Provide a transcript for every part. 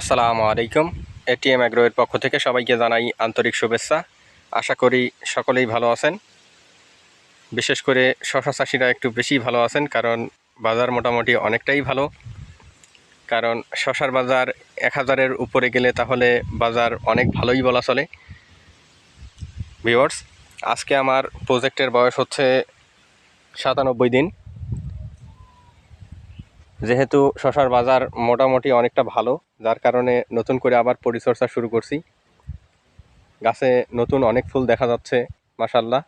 আসসালামু আলাইকুম। এটিএম অ্যাগ্রোয়ের পক্ষ থেকে সবাইকে জানাই আন্তরিক শুভেচ্ছা। আশা করি সকলেই ভালো আছেন। বিশেষ করে শশা চাষিরা একটু বেশি ভালো আছেন, কারণ বাজার মোটামুটি অনেকটাই ভালো। কারণ শশার বাজার এক হাজারের উপরে গেলে তাহলে বাজার অনেক ভালোই বলা চলে। ভিওয়ার্স আজকে আমার প্রজেক্টের বয়স হচ্ছে সাতানব্বই দিন। যেহেতু শশার বাজার মোটামুটি অনেকটা ভালো, যার কারণে নতুন করে আবার পরিচর্যা শুরু করছি। গাছে নতুন অনেক ফুল দেখা যাচ্ছে মাসাল্লাহ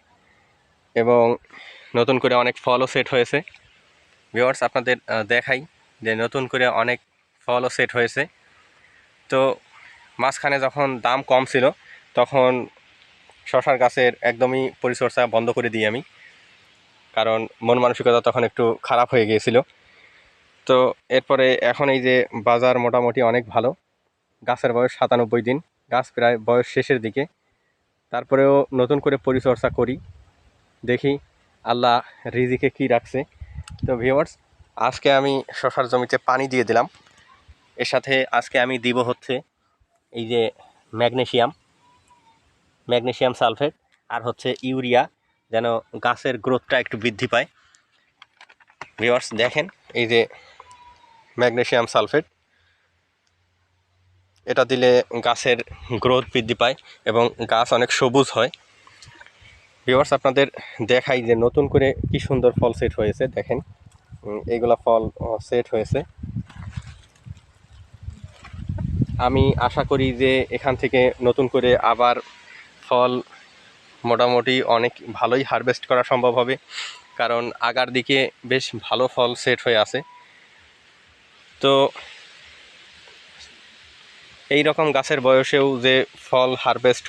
এবং নতুন করে অনেক ফলও সেট হয়েছে। ভিওয়ার্স আপনাদের দেখাই যে নতুন করে অনেক ফলও সেট হয়েছে। তো মাঝখানে যখন দাম কম ছিল, তখন শশার গাছের একদমই পরিচর্যা বন্ধ করে দিই আমি। কারণ মন মানসিকতা তখন একটু খারাপ হয়ে গিয়েছিল। তো এরপরে এখন এই যে বাজার মোটামুটি অনেক ভালো। গাছের বয়স সাতানব্বই দিন, গাছ প্রায় বয়স শেষের দিকে। তারপরেও নতুন করে পরিচর্যা করি। দেখি আল্লাহ রিজিকে কি রাখছে। তো ভিওয়ার্স আজকে আমি শশার জমিতে পানি দিয়ে দিলাম। এর সাথে আজকে আমি দিব হচ্ছে এই যে ম্যাগনেশিয়াম ম্যাগনেশিয়াম সালফেট আর হচ্ছে ইউরিয়া যেন গাছের গ্রোথটা একটু বৃদ্ধি পায়। ভিওয়ার্স দেখেন এই যে ম্যাগনেশিয়াম সালফেট। এটা দিলে গাছের গ্রোথ বৃদ্ধি পায় এবং গাছ অনেক সবুজ হয়। ভিওয়ার্স আপনাদের দেখাই যে নতুন করে কি সুন্দর ফল সেট হয়েছে, দেখেন। এইগুলা ফল সেট হয়েছে। আমি আশা করি যে এখান থেকে নতুন করে আবার ফল মোটামুটি অনেক ভালোই হারভেস্ট করা সম্ভব হবে, কারণ আগার দিকে বেশ ভালো ফল সেট হয়ে আছে। তো এই রকম গাছের বয়সেও যে ফল হারভেস্ট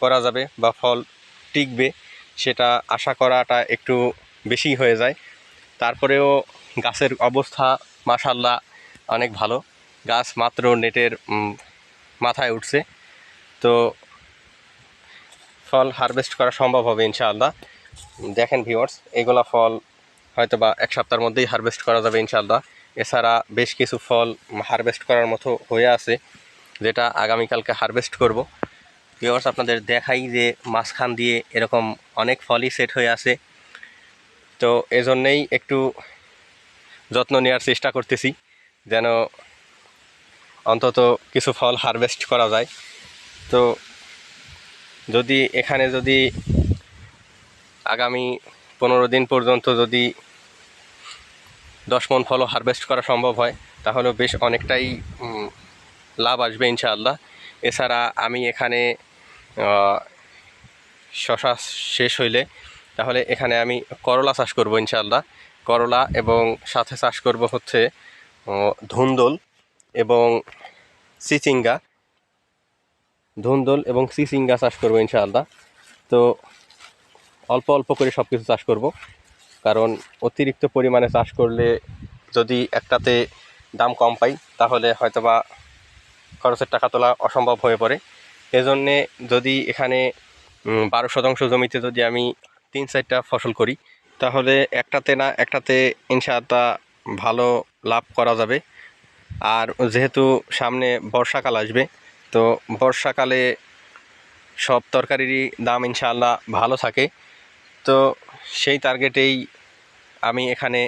করা যাবে বা ফল টিকবে, সেটা আশা করাটা একটু বেশি হয়ে যায়। তারপরেও গাছের অবস্থা মাশাল্লাহ অনেক ভালো। গাছ মাত্র নেটের মাথায় উঠছে। তো ফল হারভেস্ট করা সম্ভব হবে ইনশাআল্লাহ। দেখেন ভিউয়ার্স এগুলা ফল হয়তো বা এক সপ্তাহের মধ্যেই হারভেস্ট করা যাবে ইনশাআল্লাহ। এছাড়া বেশ কিছু ফল হারভেস্ট করার মতো হয়ে আছে, যেটা আগামীকালকে হারভেস্ট করব। ভিউয়ার্স আপনাদের দেখাই যে মাঝখান দিয়ে এরকম অনেক ফলই সেট হয়ে আছে। তো এজন্যেই একটু যত্ন নেওয়ার চেষ্টা করতেছি, যেন অন্তত কিছু ফল হারভেস্ট করা যায়। তো যদি এখানে যদি আগামী পনেরো দিন পর্যন্ত যদি দশ মন ফলও হারভেস্ট করা সম্ভব হয় তাহলে বেশ অনেকটাই লাভ আসবে ইনশাআল্লাহ। এছাড়া আমি এখানে শশা শেষ হইলে, তাহলে এখানে আমি করলা চাষ করব ইনশাআল্লাহ। করলা এবং সাথে চাষ করব হচ্ছে ধুন্দল এবং চিচিঙ্গা ধুন্দল এবং চিচিঙ্গা চাষ করব ইনশাআল্লাহ। তো অল্প অল্প করে সব কিছু চাষ করব। কারণ অতিরিক্ত পরিমাণে চাষ করলে যদি একটাতে দাম কম পাই, তাহলে হয়তোবা খরচের টাকা তোলা অসম্ভব হয়ে পড়ে। এজন্যে যদি এখানে বারো শতাংশ জমিতে যদি আমি তিন চারটা ফসল করি, তাহলে একটাতে না, একটাতে ইনশাআল্লাহ ভালো লাভ করা যাবে। আর যেহেতু সামনে বর্ষাকাল আসবে, তো বর্ষাকালে সব তরকারিরই দাম ইনশাআল্লাহ ভালো থাকে। তো সেই টার্গেটেই আমি এখানে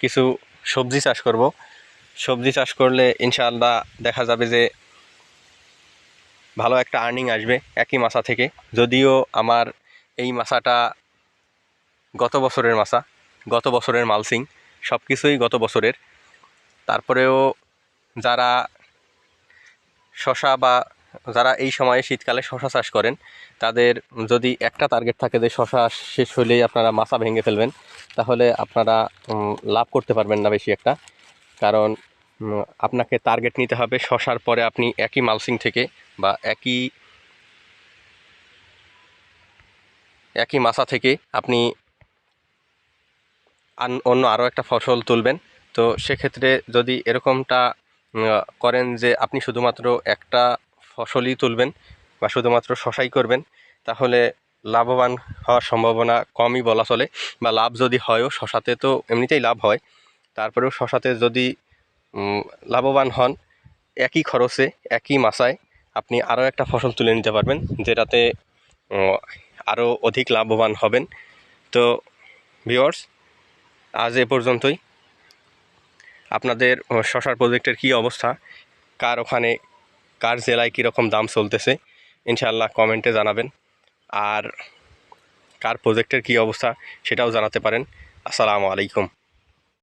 কিছু সবজি চাষ করব। সবজি চাষ করলে ইনশাআল্লাহ দেখা যাবে যে ভালো একটা আর্নিং আসবে একই মাছা থেকে। যদিও আমার এই মাছাটা গত বছরের মাছা গত বছরের মালসিং সব কিছুই গত বছরের। তারপরেও যারা শশা বা যারা এই সময়ে শীতকালে শশা চাষ করেন, তাদের যদি একটা টার্গেট থাকে যে শশা শেষ হলেই আপনারা মাছা ভেঙে ফেলবেন, তাহলে আপনারা লাভ করতে পারবেন না বেশি একটা। কারণ আপনাকে টার্গেট নিতে হবে শশার পরে আপনি একই মালসিং থেকে বা একই একই মাছা থেকে আপনি অন্য আরও একটা ফসল তুলবেন। তো সেক্ষেত্রে যদি এরকমটা করেন যে আপনি শুধুমাত্র একটা ফসলই তুলবেন বা শুধুমাত্র শশাই করবেন, তাহলে লাভবান হওয়ার সম্ভাবনা কমই বলা চলে বা লাভ যদি হয়ও শশাতে তো এমনিতেই লাভ হয়, তারপরেও শশাতে যদি লাভবান হন একই খরচে, একই মাসায়, আপনি আরও একটা ফসল তুলে নিতে পারবেন, যেটাতে আরও অধিক লাভবান হবেন। তো ভিওর্স আজ এ পর্যন্তই। আপনাদের শশার প্রজেক্টের কী অবস্থা? কার ওখানে কার জেলায় কীরকম দাম চলতেছে, ইনশাআল্লাহ কমেন্টে জানাবেন। আর কার প্রজেক্টের কি অবস্থা, সেটাও জানাতে পারেন। আসসালামু আলাইকুম।